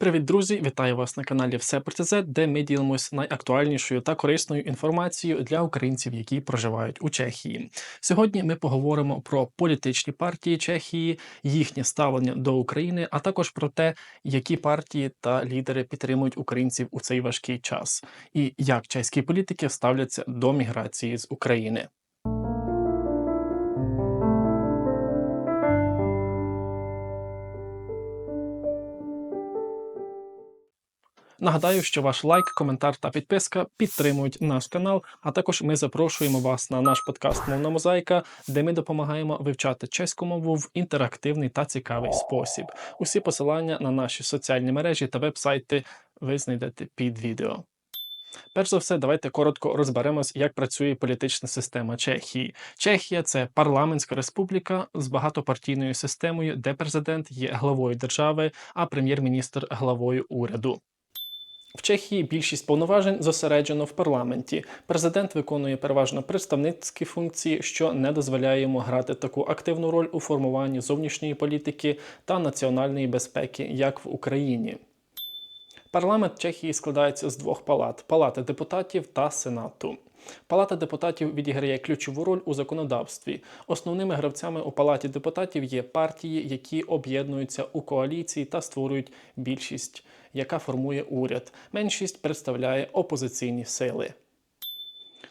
Привіт, друзі! Вітаю вас на каналі Все про ТЗ, де ми ділимось найактуальнішою та корисною інформацією для українців, які проживають у Чехії. Сьогодні ми поговоримо про політичні партії Чехії, їхнє ставлення до України, а також про те, які партії та лідери підтримують українців у цей важкий час, і як чеські політики ставляться до міграції з України. Нагадаю, що ваш лайк, коментар та підписка підтримують наш канал. А також ми запрошуємо вас на наш подкаст Мовна мозаїка, де ми допомагаємо вивчати чеську мову в інтерактивний та цікавий спосіб. Усі посилання на наші соціальні мережі та вебсайти ви знайдете під відео. Перш за все, давайте коротко розберемось, як працює політична система Чехії. Чехія це парламентська республіка з багатопартійною системою, де президент є главою держави, а прем'єр-міністр главою уряду. В Чехії більшість повноважень зосереджено в парламенті. Президент виконує переважно представницькі функції, що не дозволяє йому грати таку активну роль у формуванні зовнішньої політики та національної безпеки, як в Україні. Парламент Чехії складається з двох палат палати депутатів та сенату. Палата депутатів відіграє ключову роль у законодавстві. Основними гравцями у палаті депутатів є партії, які об'єднуються у коаліції та створюють більшість, яка формує уряд. Меншість представляє опозиційні сили.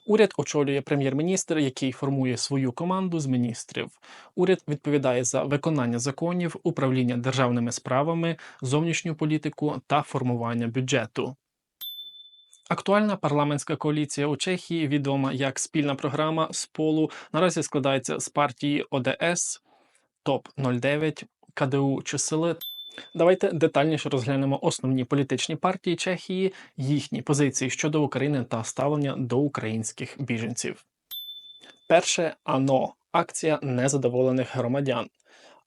Уряд очолює прем'єр-міністр, який формує свою команду з міністрів. Уряд відповідає за виконання законів, управління державними справами, зовнішню політику та формування бюджету. Актуальна парламентська коаліція у Чехії, відома як спільна програма Сполу, наразі складається з партії ОДС, ТОП 09 КДУ ЧСЛ. Давайте детальніше розглянемо основні політичні партії Чехії, їхні позиції щодо України та ставлення до українських біженців. Перше АНО акція незадоволених громадян.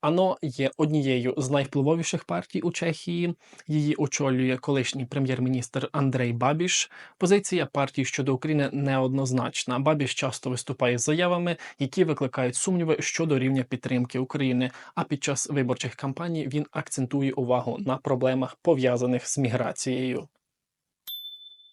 АНО є однією з найвпливовіших партій у Чехії. Її очолює колишній прем'єр-міністр Андрей Бабіш. Позиція партії щодо України неоднозначна. Бабіш часто виступає з заявами, які викликають сумніви щодо рівня підтримки України. А під час виборчих кампаній він акцентує увагу на проблемах пов'язаних з міграцією.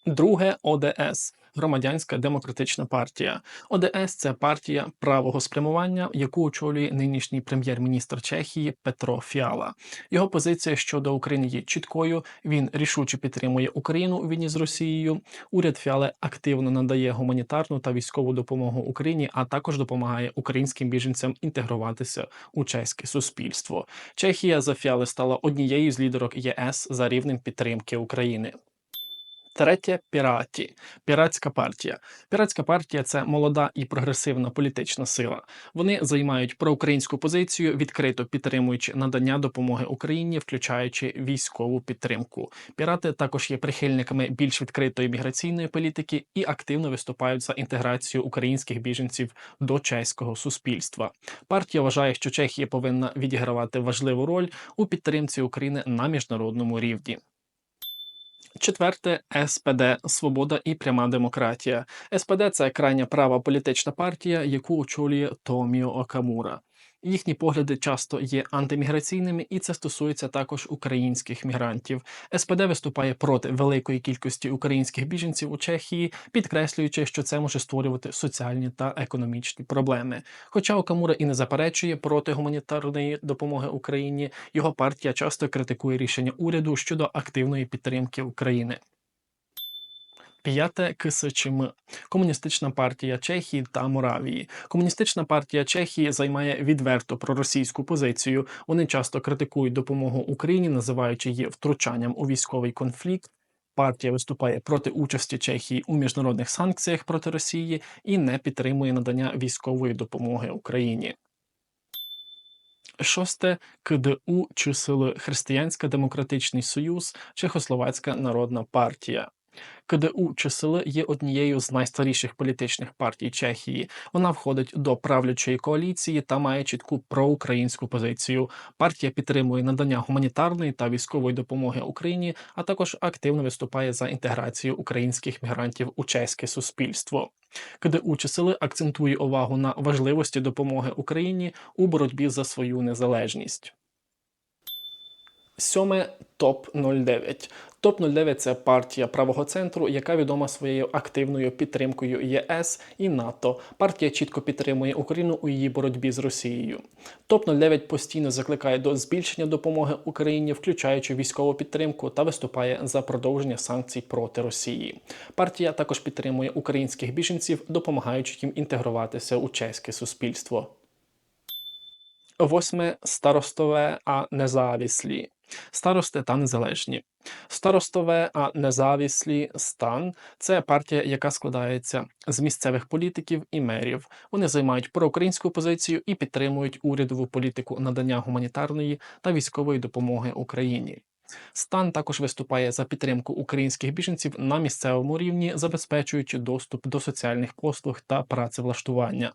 Друге ОДС Громадянська демократична партія. ОДС це партія правого спрямування, яку очолює нинішній прем'єр-міністр Чехії Петро Фіала. Його позиція щодо України є чіткою. Він рішуче підтримує Україну у війні з Росією. Уряд Фіали активно надає гуманітарну та військову допомогу Україні, а також допомагає українським біженцям інтегруватися у чеське суспільство. Чехія за Фіали стала однією з лідерок ЄС за рівнем підтримки України. Третє піраті, піратська партія. Піратська партія це молода і прогресивна політична сила. Вони займають проукраїнську позицію, відкрито підтримуючи надання допомоги Україні, включаючи військову підтримку. Пірати також є прихильниками більш відкритої міграційної політики і активно виступають за інтеграцію українських біженців до чеського суспільства. Партія вважає, що Чехія повинна відігравати важливу роль у підтримці України на міжнародному рівні. Четверте СПД Свобода і пряма демократія. СПД це крайня права політична партія, яку очолює Томіо Окамура. Їхні погляди часто є антиміграційними, і це стосується також українських мігрантів. СПД виступає проти великої кількості українських біженців у Чехії, підкреслюючи, що це може створювати соціальні та економічні проблеми. Хоча Окамура і не заперечує проти гуманітарної допомоги Україні, його партія часто критикує рішення уряду щодо активної підтримки України. П'яте КСЧМ Комуністична партія Чехії та Моравії. Комуністична партія Чехії займає відверто проросійську позицію. Вони часто критикують допомогу Україні, називаючи її втручанням у військовий конфлікт. Партія виступає проти участі Чехії у міжнародних санкціях проти Росії і не підтримує надання військової допомоги Україні. Шосте КДУ чисел Християнська Демократичний Союз, Чехословацька Народна партія. КДУ ЧСЛ є однією з найстаріших політичних партій Чехії. Вона входить до правлячої коаліції та має чітку проукраїнську позицію. Партія підтримує надання гуманітарної та військової допомоги Україні, а також активно виступає за інтеграцію українських мігрантів у чеське суспільство. КДУ ЧСЛ акцентує увагу на важливості допомоги Україні у боротьбі за свою незалежність. Сьоме топ 09 Топ 09 це партія правого центру, яка відома своєю активною підтримкою ЄС і НАТО. Партія чітко підтримує Україну у її боротьбі з Росією. Топ 09 постійно закликає до збільшення допомоги Україні, включаючи військову підтримку, та виступає за продовження санкцій проти Росії. Партія також підтримує українських біженців, допомагаючи їм інтегруватися у чеське суспільство. Восьме старостове, а незавіслі. Старости та незалежні. Старостове, а незавіслі стан це партія, яка складається з місцевих політиків і мерів. Вони займають проукраїнську позицію і підтримують урядову політику надання гуманітарної та військової допомоги Україні. Стан також виступає за підтримку українських біженців на місцевому рівні, забезпечуючи доступ до соціальних послуг та працевлаштування.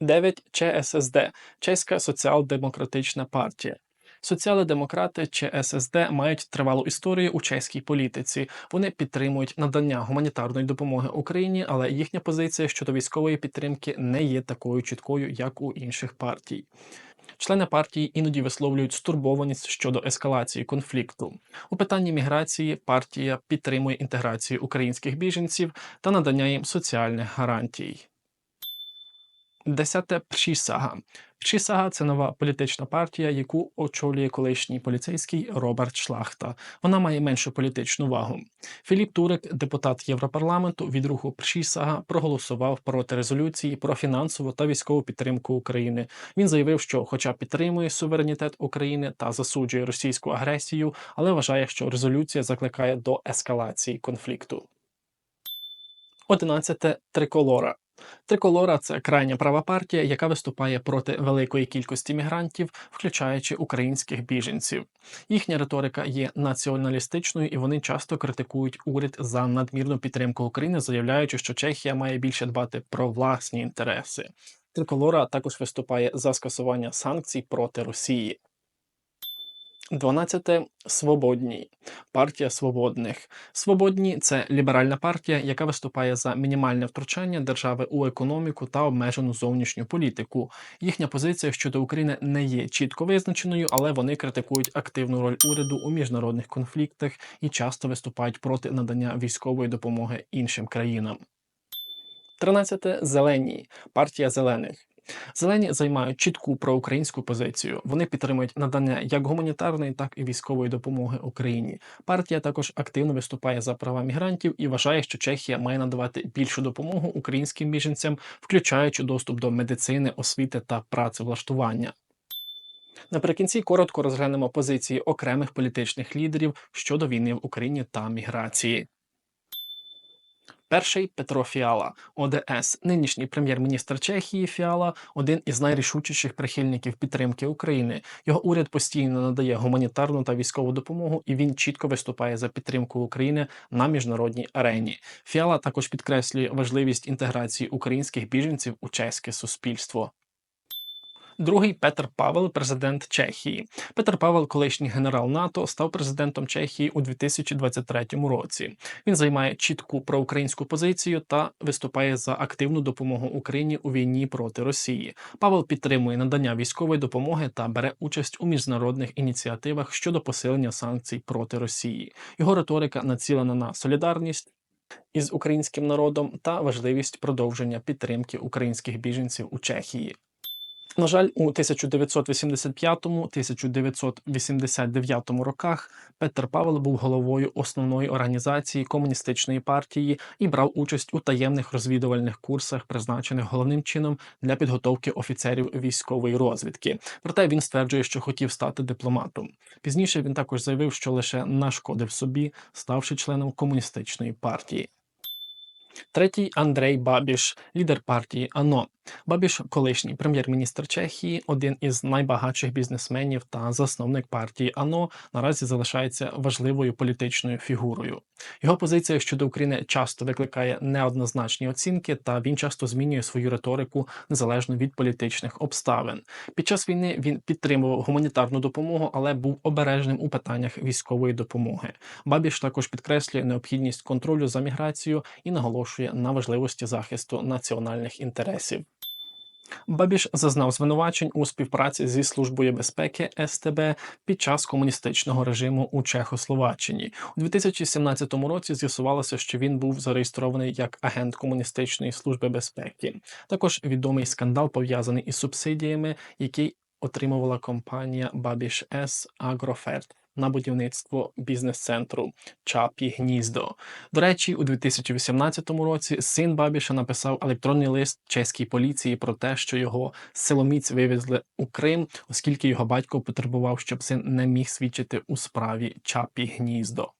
9. ЧССД Чеська соціал-демократична партія. Соціали-демократи чи ССД мають тривалу історію у чеській політиці. Вони підтримують надання гуманітарної допомоги Україні, але їхня позиція щодо військової підтримки не є такою чіткою, як у інших партій. Члени партії іноді висловлюють стурбованість щодо ескалації конфлікту. У питанні міграції партія підтримує інтеграцію українських біженців та надання їм соціальних гарантій. Десяте Прісага. Прісага це нова політична партія, яку очолює колишній поліцейський Роберт Шлахта. Вона має меншу політичну вагу. Філіп Турик, депутат Європарламенту від руху Прісага, проголосував проти резолюції про фінансову та військову підтримку України. Він заявив, що, хоча підтримує суверенітет України та засуджує російську агресію, але вважає, що резолюція закликає до ескалації конфлікту. Одинадцяте триколора. Триколора це крайня права партія, яка виступає проти великої кількості мігрантів, включаючи українських біженців. Їхня риторика є націоналістичною і вони часто критикують уряд за надмірну підтримку України, заявляючи, що Чехія має більше дбати про власні інтереси. Триколора також виступає за скасування санкцій проти Росії. 12. Свободні партія свободних. Свободні це ліберальна партія, яка виступає за мінімальне втручання держави у економіку та обмежену зовнішню політику. Їхня позиція щодо України не є чітко визначеною, але вони критикують активну роль уряду у міжнародних конфліктах і часто виступають проти надання військової допомоги іншим країнам. 13. Зелені партія зелених. Зелені займають чітку проукраїнську позицію. Вони підтримують надання як гуманітарної, так і військової допомоги Україні. Партія також активно виступає за права мігрантів і вважає, що Чехія має надавати більшу допомогу українським біженцям, включаючи доступ до медицини, освіти та працевлаштування. Наприкінці коротко розглянемо позиції окремих політичних лідерів щодо війни в Україні та міграції. Перший Петро Фіала, ОДС, нинішній прем'єр-міністр Чехії Фіала, один із найрішучіших прихильників підтримки України. Його уряд постійно надає гуманітарну та військову допомогу, і він чітко виступає за підтримку України на міжнародній арені. Фіала також підкреслює важливість інтеграції українських біженців у чеське суспільство. Другий Петр Павел, президент Чехії. Петр Павел, колишній генерал НАТО, став президентом Чехії у 2023 році. Він займає чітку проукраїнську позицію та виступає за активну допомогу Україні у війні проти Росії. Павел підтримує надання військової допомоги та бере участь у міжнародних ініціативах щодо посилення санкцій проти Росії. Його риторика націлена на солідарність. Із українським народом та важливість продовження підтримки українських біженців у Чехії. На жаль, у 1985-1989 роках Петер Павел був головою основної організації комуністичної партії і брав участь у таємних розвідувальних курсах, призначених головним чином для підготовки офіцерів військової розвідки. Проте він стверджує, що хотів стати дипломатом. Пізніше він також заявив, що лише нашкодив собі, ставши членом комуністичної партії. Третій Андрей Бабіш, лідер партії АНО. Бабіш, колишній прем'єр-міністр Чехії, один із найбагатших бізнесменів та засновник партії АНО, наразі залишається важливою політичною фігурою. Його позиція щодо України часто викликає неоднозначні оцінки, та він часто змінює свою риторику незалежно від політичних обставин. Під час війни він підтримував гуманітарну допомогу, але був обережним у питаннях військової допомоги. Бабіш також підкреслює необхідність контролю за міграцією і наголошує на важливості захисту національних інтересів. Бабіш зазнав звинувачень у співпраці зі Службою безпеки СТБ під час комуністичного режиму у Чехословаччині. У 2017 році з'ясувалося, що він був зареєстрований як агент комуністичної служби безпеки. Також відомий скандал пов'язаний із субсидіями, який отримувала компанія Бабіш С Агроферт на будівництво бізнес-центру Чапі Гніздо. До речі, у 2018 році син Бабіша написав електронний лист чеській поліції про те, що його силоміць вивезли у Крим, оскільки його батько потребував, щоб син не міг свідчити у справі Чапі Гніздо.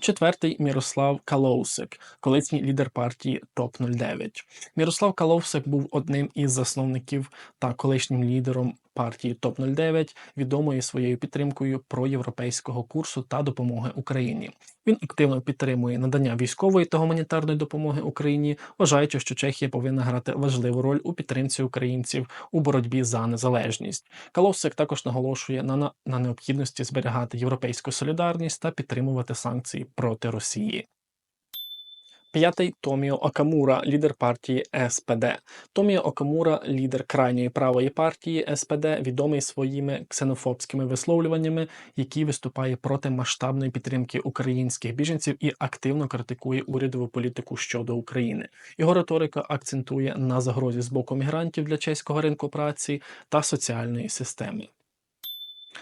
Четвертий Мірослав Калоусик, колишній лідер партії ТОП 09 Мірослав Калоусик був одним із засновників та колишнім лідером партії ТОП 09 відомої своєю підтримкою проєвропейського курсу та допомоги Україні. Він активно підтримує надання військової та гуманітарної допомоги Україні, вважаючи, що Чехія повинна грати важливу роль у підтримці українців у боротьбі за незалежність. Каловсик також наголошує на, на, на необхідності зберігати європейську солідарність та підтримувати санкції проти Росії. П'ятий Томіо Окамура, лідер партії СПД. Томіо Окамура, лідер крайньої правої партії СПД, відомий своїми ксенофобськими висловлюваннями, які виступає проти масштабної підтримки українських біженців і активно критикує урядову політику щодо України. Його риторика акцентує на загрозі з боку мігрантів для чеського ринку праці та соціальної системи.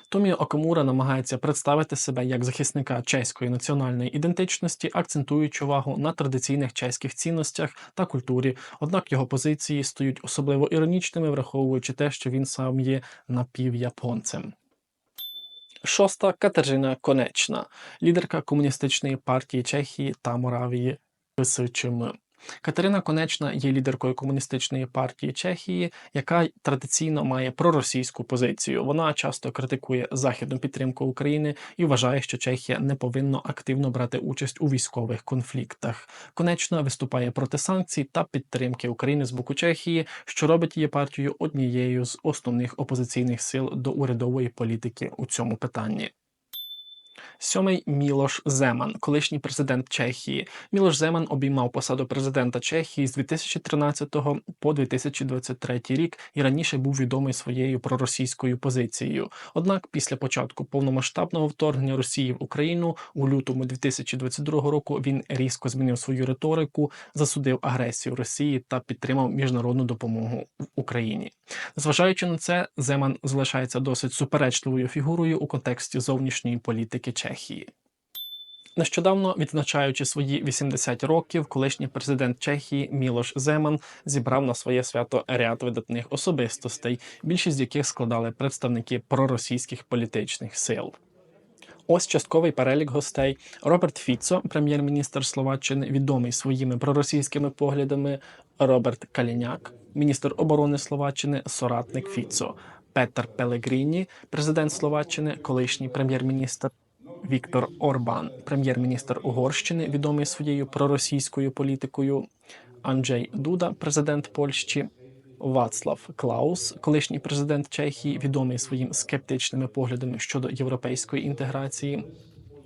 Томі Окамура намагається представити себе як захисника чеської національної ідентичності, акцентуючи увагу на традиційних чеських цінностях та культурі. Однак його позиції стають особливо іронічними, враховуючи те, що він сам є напівяпонцем. Шоста Катерина Конечна, лідерка комуністичної партії Чехії та Моравії ПСЧМ. Катерина Конечна є лідеркою комуністичної партії Чехії, яка традиційно має проросійську позицію. Вона часто критикує західну підтримку України і вважає, що Чехія не повинна активно брати участь у військових конфліктах. Конечна виступає проти санкцій та підтримки України з боку Чехії, що робить її партію однією з основних опозиційних сил до урядової політики у цьому питанні. Сьомий Мілош Земан, колишній президент Чехії. Мілош Земан обіймав посаду президента Чехії з 2013 по 2023 рік і раніше був відомий своєю проросійською позицією. Однак, після початку повномасштабного вторгнення Росії в Україну у лютому 2022 року він різко змінив свою риторику, засудив агресію Росії та підтримав міжнародну допомогу в Україні. Зважаючи на це, Земан залишається досить суперечливою фігурою у контексті зовнішньої політики Чехії. Нещодавно, відзначаючи свої 80 років, колишній президент Чехії Мілош Земан зібрав на своє свято ряд видатних особистостей, більшість з яких складали представники проросійських політичних сил. Ось частковий перелік гостей. Роберт Фіцо, прем'єр-міністр Словаччини, відомий своїми проросійськими поглядами. Роберт Каліняк, міністр оборони Словаччини, соратник Фіцо, Петер Пелегріні, президент Словаччини, колишній прем'єр-міністр. Віктор Орбан, прем'єр-міністр Угорщини, відомий своєю проросійською політикою, Анджей Дуда, президент Польщі, Вацлав Клаус, колишній президент Чехії, відомий своїм скептичними поглядами щодо європейської інтеграції.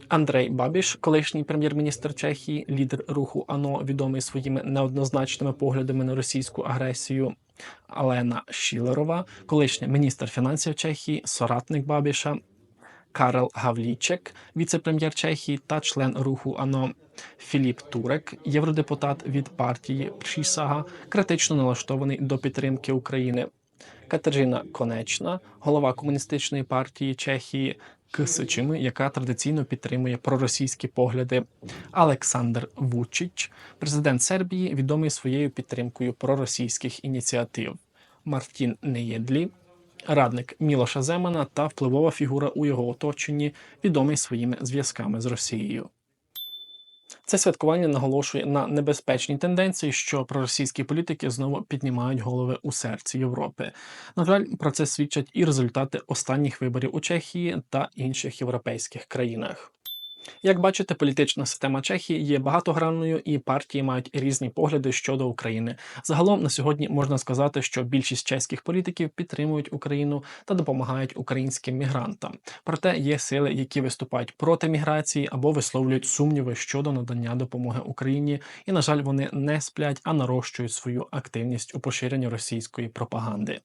Андрей Бабіш, колишній прем'єр-міністр Чехії, лідер руху АНО, відомий своїми неоднозначними поглядами на російську агресію. Алена Шілерова, колишня міністр фінансів Чехії, соратник Бабіша, Карел Гавлічек, віце-прем'єр Чехії та член руху АНО Філіп Турек, євродепутат від партії Прісага, критично налаштований до підтримки України. Катерина Конечна, голова комуністичної партії Чехії КСЧМ, яка традиційно підтримує проросійські погляди. Олександр Вучич, президент Сербії, відомий своєю підтримкою проросійських ініціатив. Мартін Неєдлі, радник Мілоша Земана та впливова фігура у його оточенні, відомий своїми зв'язками з Росією. Це святкування наголошує на небезпечній тенденції, що проросійські політики знову піднімають голови у серці Європи. На жаль, про це свідчать і результати останніх виборів у Чехії та інших європейських країнах. Як бачите, політична система Чехії є багатогранною, і партії мають різні погляди щодо України. Загалом на сьогодні можна сказати, що більшість чеських політиків підтримують Україну та допомагають українським мігрантам. Проте є сили, які виступають проти міграції або висловлюють сумніви щодо надання допомоги Україні, і на жаль, вони не сплять, а нарощують свою активність у поширенні російської пропаганди.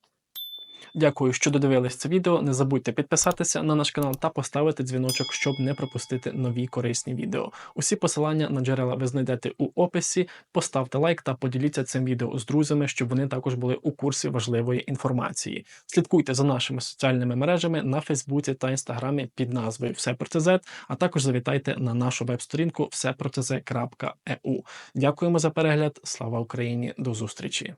Дякую, що додивились це відео. Не забудьте підписатися на наш канал та поставити дзвіночок, щоб не пропустити нові корисні відео. Усі посилання на джерела ви знайдете у описі. Поставте лайк та поділіться цим відео з друзями, щоб вони також були у курсі важливої інформації. Слідкуйте за нашими соціальними мережами на Фейсбуці та Інстаграмі під назвою Все про ЦЗ, а також завітайте на нашу веб-сторінку всепротез.eu. Дякуємо за перегляд. Слава Україні! До зустрічі!